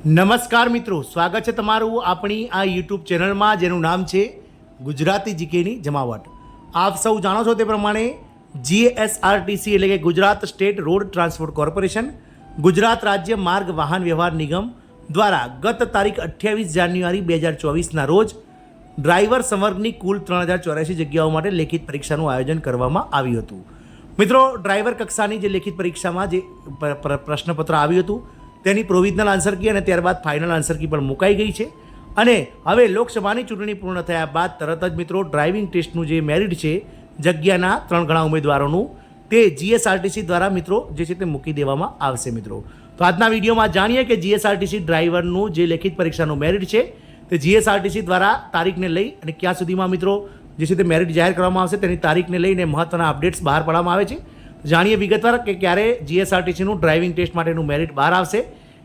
નમસ્કાર મિત્રો, સ્વાગત છે તમારું આપણી આ યુટ્યુબ ચેનલમાં, જેનું નામ છે ગુજરાતી જીકેની જમાવટ. આપ સૌ જાણો છો તે પ્રમાણે જીએસઆરટીસી એટલે કે Gujarat state road transport corporation, Gujarat રાજ્ય માર્ગ વાહન વ્યવહાર નિગમ દ્વારા ગત તારીખ અઠ્યાવીસ જાન્યુઆરી બે હજાર ચોવીસના રોજ ડ્રાઈવર સંવર્ગની કુલ ત્રણ હજાર ચોર્યાસી જગ્યાઓ માટે લેખિત પરીક્ષાનું આયોજન કરવામાં આવ્યું હતું. મિત્રો, ડ્રાઈવર કક્ષાની જે લેખિત પરીક્ષામાં જે પ્રશ્નપત્ર આવ્યું હતું તેની પ્રોવિઝનલ આન્સર કી અને ત્યારબાદ ફાઇનલ આન્સર કી પણ મુકાઈ ગઈ છે. અને હવે લોકસભાની ચૂંટણી પૂર્ણ થયા બાદ તરત જ મિત્રો ડ્રાઇવિંગ ટેસ્ટનું જે મેરિટ છે, જગ્યાના ત્રણ ઘણા ઉમેદવારોનું, તે જીએસઆરટીસી દ્વારા મિત્રો જે છે તે મૂકી દેવામાં આવશે મિત્રો. તો આજના વિડીયોમાં જાણીએ કે જીએસઆરટીસી ડ્રાઈવરનું જે લેખિત પરીક્ષાનું મેરિટ છે, તે જીએસઆરટીસી દ્વારા તારીખને લઈ અને ક્યાં સુધીમાં મિત્રો જે છે તે મેરિટ જાહેર કરવામાં આવશે તેની તારીખને લઈને મહત્ત્વના અપડેટ્સ બહાર પાડવામાં આવે છે. જાણીએ વિગતવાર કે ક્યારે જીએસઆરટીસીનું ડ્રાઇવિંગ ટેસ્ટ માટેનું મેરિટ બહાર આવશે,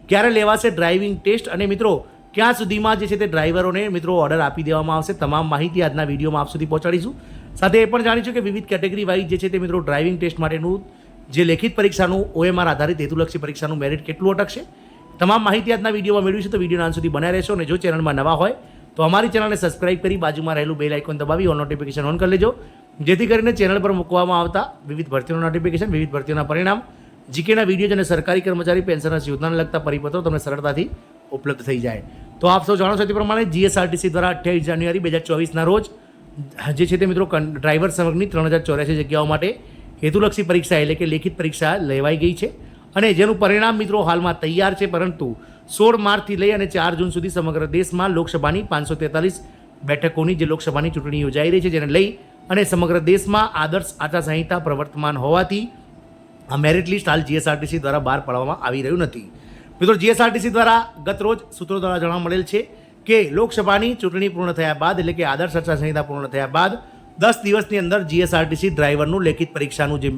ક્યારે લેવાશે ડ્રાઇવિંગ ટેસ્ટ અને મિત્રો, ક્યાં સુધીમાં જે છે તે ડ્રાઈવરોને મિત્રો ઓર્ડર આપી દેવામાં આવશે, તમામ માહિતી આજના વિડીયોમાં આપ સુધી પહોંચાડીશું. સાથે એ પણ જાણીશું કે વિવિધ કેટેગરી વાઇઝ જે છે તે મિત્રો ડ્રાઇવિંગ ટેસ્ટ માટેનું જે લેખિત પરીક્ષાનું ઓએમઆર આધારિત હેતુલક્ષી પરીક્ષાનું મેરિટ કેટલું અટકશે, તમામ માહિતી આજના વિડીયોમાં મેળવીશું તો વિડીયોના અંત સુધી બન્યા રહેશો અને જો ચેનલમાં નવા હોય તો અમારી ચેનલને સબસ્ક્રાઇબ કરી બાજુમાં રહેલું બેલ આઇકોન દબાવી, ઓલ નોટિફિકેશન ઓન કરી લેજો. જેથી કરીને ચેનલ પર મૂકવામાં આવતા વિવિધ ભરતીઓના નોટિફિકેશન વિવિધ ભરતીઓના પરિણામ જીકેના વીડિયો અને સરકારી કર્મચારી પેન્શનર્સ યોજનાને લગતા પરિપત્રો તમને સરળતાથી ઉપલબ્ધ થઈ જાય. તો આપ સૌ જાણો છો તે પ્રમાણે જીએસઆરટીસી દ્વારા અઠ્યાવીસ જાન્યુઆરી બે હજાર ચોવીસના રોજ, જે છે તે મિત્રો ડ્રાઈવર સમગ્રની ત્રણ હજાર ચોર્યાસી જગ્યાઓ માટે હેતુલક્ષી પરીક્ષા એટલે કે લેખિત પરીક્ષા લેવાઈ ગઈ છે અને જેનું પરિણામ મિત્રો હાલમાં તૈયાર છે, પરંતુ સોળ માર્ચથી લઈ અને ચાર જૂન સુધી સમગ્ર દેશમાં લોકસભાની પાંચસો તેતાલીસ બેઠકોની જે લોકસભાની ચૂંટણી યોજાઈ રહી છે, જેને લઈ અને સમગ્ર દેશમાં આદર્શ આચારસંહિતા પ્રવર્તમાન હોવાથી આ મેરિટ લિસ્ટ હાલ જીએસઆરટીસી દ્વારા બહાર પાડવામાં આવી રહ્યું નથી. મિત્રો જીએસઆરટીસી દ્વારા ગત રોજ સૂત્રો દ્વારા જાણવા મળેલ છે કે લોકસભાની ચૂંટણી પૂર્ણ થયા બાદ એટલે કે આદર્શ આચારસંહિતા પૂર્ણ થયા બાદ દસ દિવસની અંદર જીએસઆરટીસી ડ્રાઈવરનું લેખિત પરીક્ષાનું જે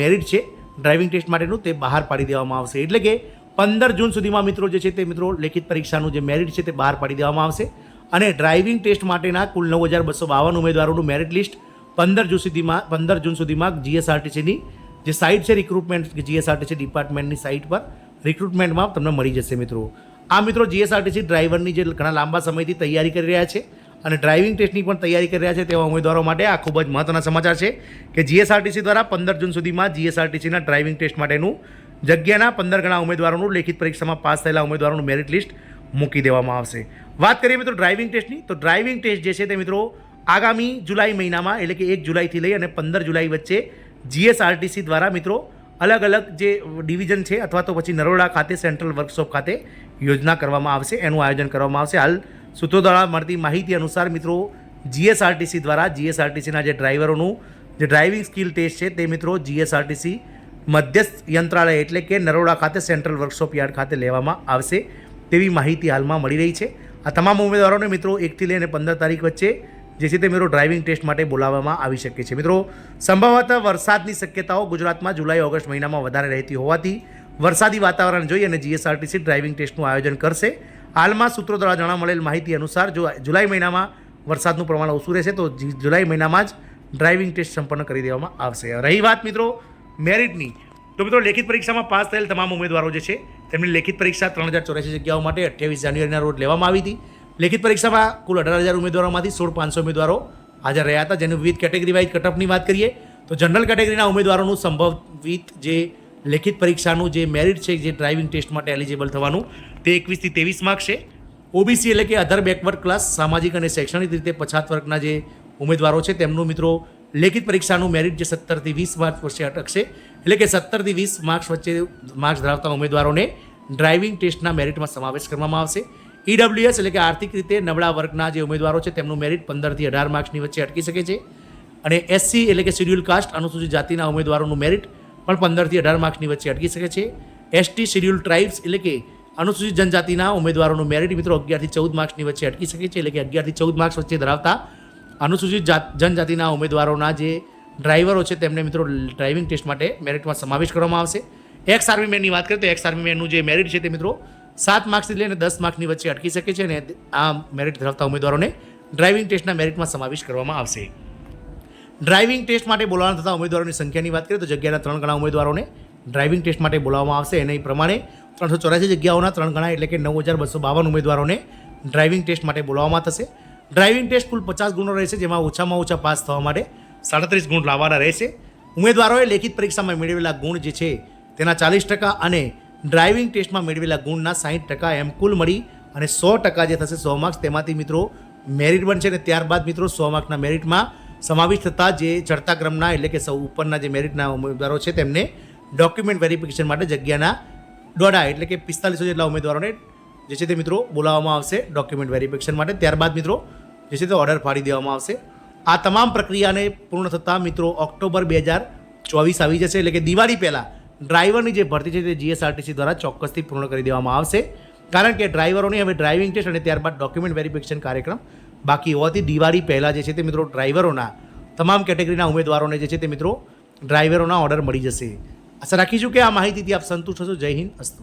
મેરિટ છે, ડ્રાઇવિંગ ટેસ્ટ માટેનું તે બહાર પાડી દેવામાં આવશે. એટલે કે પંદર જૂન સુધીમાં મિત્રો જે છે તે મિત્રો લેખિત પરીક્ષાનું જે મેરિટ છે તે બહાર પાડી દેવામાં આવશે. અને ડ્રાઇવિંગ ટેસ્ટ માટેના કુલ નવ હજાર બસો બાવન ઉમેદવારોનું મેરિટ લિસ્ટ પંદર જૂન સુધીમાં પંદર જૂન સુધીમાં જીએસઆરટીસીની જે સાઇટ છે રિક્રુટમેન્ટ જીએસઆરટીસી ડિપાર્ટમેન્ટની સાઇટ પર રિક્રુટમેન્ટમાં તમને મળી જશે મિત્રો. આ મિત્રો જીએસઆરટીસી ડ્રાઈવરની જે ઘણા લાંબા સમયથી તૈયારી કરી રહ્યા છે અને ડ્રાઇવિંગ ટેસ્ટની પણ તૈયારી કરી રહ્યા છે તેવા ઉમેદવારો માટે આ ખૂબ જ મહત્વના સમાચાર છે કે જીએસઆરટીસી દ્વારા પંદર જૂન સુધીમાં જીએસઆરટીસીના ડ્રાઇવિંગ ટેસ્ટ માટેનું જગ્યાના પંદર ગણા ઉમેદવારોનું લેખિત પરીક્ષામાં પાસ થયેલા ઉમેદવારોનું મેરિટ લિસ્ટ મૂકી દેવામાં આવશે. વાત કરીએ મિત્રો ડ્રાઇવિંગ ટેસ્ટની તો ડ્રાઇવિંગ ટેસ્ટ જે છે તે મિત્રો આગામી જુલાઈ મહિનામાં, એટલે કે એક જુલાઈથી લઈ અને પંદર જુલાઈ વચ્ચે જીએસઆરટીસી દ્વારા મિત્રો અલગ અલગ જે ડિવિઝન છે અથવા તો પછી નરોડા ખાતે, સેન્ટ્રલ વર્કશોપ ખાતે યોજના કરવામાં આવશે. એનું આયોજન કરવામાં આવશે. હાલ સૂત્રો દ્વારા મળતી માહિતી અનુસાર મિત્રો જીએસઆરટીસી દ્વારા જીએસઆરટીસીના જે ડ્રાઈવરોનું જે ડ્રાઇવિંગ સ્કિલ ટેસ્ટ છે તે મિત્રો જીએસઆરટીસી મધ્યસ્થ યંત્રાલય એટલે કે નરોડા ખાતે સેન્ટ્રલ વર્કશોપ યાર્ડ ખાતે લેવામાં આવશે. તેવી માહિતી હાલમાં મળી રહી છે. આ તમામ ઉમેદવારોને મિત્રો, એકથી લઈને પંદર તારીખ વચ્ચે જે છે તે મિત્રો ડ્રાઇવિંગ ટેસ્ટ માટે બોલાવવામાં આવી શકે છે. મિત્રો, સંભવતઃ વરસાદની શક્યતાઓ ગુજરાતમાં જુલાઈ, ઓગસ્ટ મહિનામાં વધારે રહેતી હોવાથી વરસાદી વાતાવરણ જોઈ અને જીએસઆરટીસી ડ્રાઇવિંગ ટેસ્ટનું આયોજન કરશે. હાલમાં સૂત્રો દ્વારા જાણવા મળેલ માહિતી અનુસાર જો જુલાઈ મહિનામાં વરસાદનું પ્રમાણ ઓછું રહેશે, તો જુલાઈ મહિનામાં જ ડ્રાઇવિંગ ટેસ્ટ સંપન્ન કરી દેવામાં આવશે. રહી વાત મિત્રો, મેરિટની. તો મિત્રો, લેખિત પરીક્ષામાં પાસ થયેલ તમામ ઉમેદવારો જે છે, તેમની લેખિત પરીક્ષા ત્રણ હજાર ચોર્યાસી જગ્યાઓ માટે અઠ્યાવીસ જાન્યુઆરીના રોજ લેવામાં આવી હતી. લેખિત પરીક્ષામાં કુલ અઢાર હજાર ઉમેદવારોમાંથી સોળ પાંચસો ઉમેદવારો હાજર રહ્યા હતા. જેનું વિવિધ કેટેગરી વાઇઝ કટઅપની વાત કરીએ, તો જનરલ કેટેગરીના ઉમેદવારોનું સંભવિત જે લેખિત પરીક્ષાનું જે મેરિટ છે, જે ડ્રાઇવિંગ ટેસ્ટ માટે એલિજિબલ થવાનું, તે એકવીસથી ત્રેવીસ માર્ક છે. ઓબીસી એટલે કે અધર બેકવર્ડ ક્લાસ, સામાજિક અને શૈક્ષણિક રીતે પછાત વર્ગના જે ઉમેદવારો છે, તેમનું મિત્રો, લેખિત પરીક્ષાનું મેરિટ જે સત્તરથી વીસ માર્ક્સ વર્ષે અટકશે. એટલે કે સત્તરથી વીસ માર્ક્સ વચ્ચે માર્ક્સ ધરાવતા ઉમેદવારોને ડ્રાઇવિંગ ટેસ્ટના મેરિટમાં સમાવેશ કરવામાં આવશે. ઈડબ્લ્યુએસ એટલે કે આર્થિક રીતે નબળા વર્ગના જે ઉમેદવારો છે, તેમનું મેરિટ પંદરથી અઢાર માર્ક્સની વચ્ચે અટકી શકે છે. અને એસસી એટલે કે શેડ્યુલ કાસ્ટ અનુસૂચિત જાતિના ઉમેદવારોનું મેરિટ પણ પંદરથી અઢાર માર્ક્સની વચ્ચે અટકી શકે છે. એસટી શેડ્યુલ ટ્રાઇબ્સ એટલે કે અનુસૂચિત જનજાતિના ઉમેદવારોનું મેરિટ મિત્રો અગિયારથી ચૌદ માર્ક્સની વચ્ચે અટકી શકે છે. એટલે કે અગિયારથી ચૌદ માર્ક્સ વચ્ચે ધરાવતા અનુસૂચિત જાત જનજાતિના ઉમેદવારોના જે ડ્રાઈવરો છે તેમને મિત્રો ડ્રાઇવિંગ ટેસ્ટ માટે મેરિટમાં સમાવેશ કરવામાં આવશે. એક્સ આર્મી મેનની વાત કરીએ તો એક્સ આર્મી મેનનું જે મેરિટ છે તે મિત્રો સાત માર્ક્સથી લઈને દસ માર્ક્સની વચ્ચે અટકી શકે છે અને આ મેરિટ ધરાવતા ઉમેદવારોને ડ્રાઇવિંગ ટેસ્ટના મેરિટમાં સમાવેશ કરવામાં આવશે. ડ્રાઇવિંગ ટેસ્ટ માટે બોલાવવાના થતા ઉમેદવારોની સંખ્યાની વાત કરીએ તો જગ્યાના ત્રણ ગણા ઉમેદવારોને ડ્રાઇવિંગ ટેસ્ટ માટે બોલાવવામાં આવશે એને પ્રમાણે ત્રણસો ચોરાસી જગ્યાઓના ત્રણ ગણા એટલે કે નવ હજાર બસો બાવન ઉમેદવારોને ડ્રાઇવિંગ ટેસ્ટ માટે બોલાવવામાં થશે. ડ્રાઇવિંગ ટેસ્ટ કુલ પચાસ ગુણો રહેશે જેમાં ઓછામાં ઓછા પાસ થવા માટે સાડત્રીસ ગુણ લાવવાના રહેશે. ઉમેદવારોએ લેખિત પરીક્ષામાં મેળવેલા ગુણ જે છે તેના ચાલીસ ટકા અને ડ્રાઇવિંગ ટેસ્ટમાં મેળવેલા ગુણના સાહીઠ ટકા એમ કુલ મળી અને સો ટકા જે થશે સો માર્ક્સ. તેમાંથી મિત્રો મેરિટ બનશે અને ત્યારબાદ મિત્રો સો માર્ક્સના મેરિટમાં સમાવિષ્ટ થતા જે ચડતા ક્રમના એટલે કે સૌ ઉપરના જે મેરિટના ઉમેદવારો છે તેમને ડોક્યુમેન્ટ વેરિફિકેશન માટે જગ્યાના દોઢા એટલે કે પિસ્તાલીસો જેટલા ઉમેદવારોને જે છે તે મિત્રો બોલાવવામાં આવશે ડોક્યુમેન્ટ વેરિફિકેશન માટે. ત્યારબાદ મિત્રો જે છે તે ઓર્ડર ફાડી દેવામાં આવશે. આ તમામ પ્રક્રિયાને પૂર્ણ થતાં મિત્રો ઓક્ટોબર બે હજાર ચોવીસ આવી જશે એટલે કે દિવાળી પહેલાં ડ્રાઈવરની જે ભરતી છે તે જીએસઆરટીસી દ્વારા ચોક્કસથી પૂર્ણ કરી દેવામાં આવશે. કારણ કે ડ્રાઈવરોની હવે ડ્રાઇવિંગ ટેસ્ટ અને ત્યારબાદ ડોક્યુમેન્ટ વેરિફિકેશન કાર્યક્રમ બાકી હોવાથી દિવાળી પહેલાં જે છે તે મિત્રો ડ્રાઈવરોના તમામ કેટેગરીના ઉમેદવારોને જે છે તે મિત્રો ડ્રાઈવરોના ઓર્ડર મળી જશે. આશા રાખીશું કે આ માહિતીથી આપ સંતુષ્ટ થશો જય હિન્દ, અસ્તુ.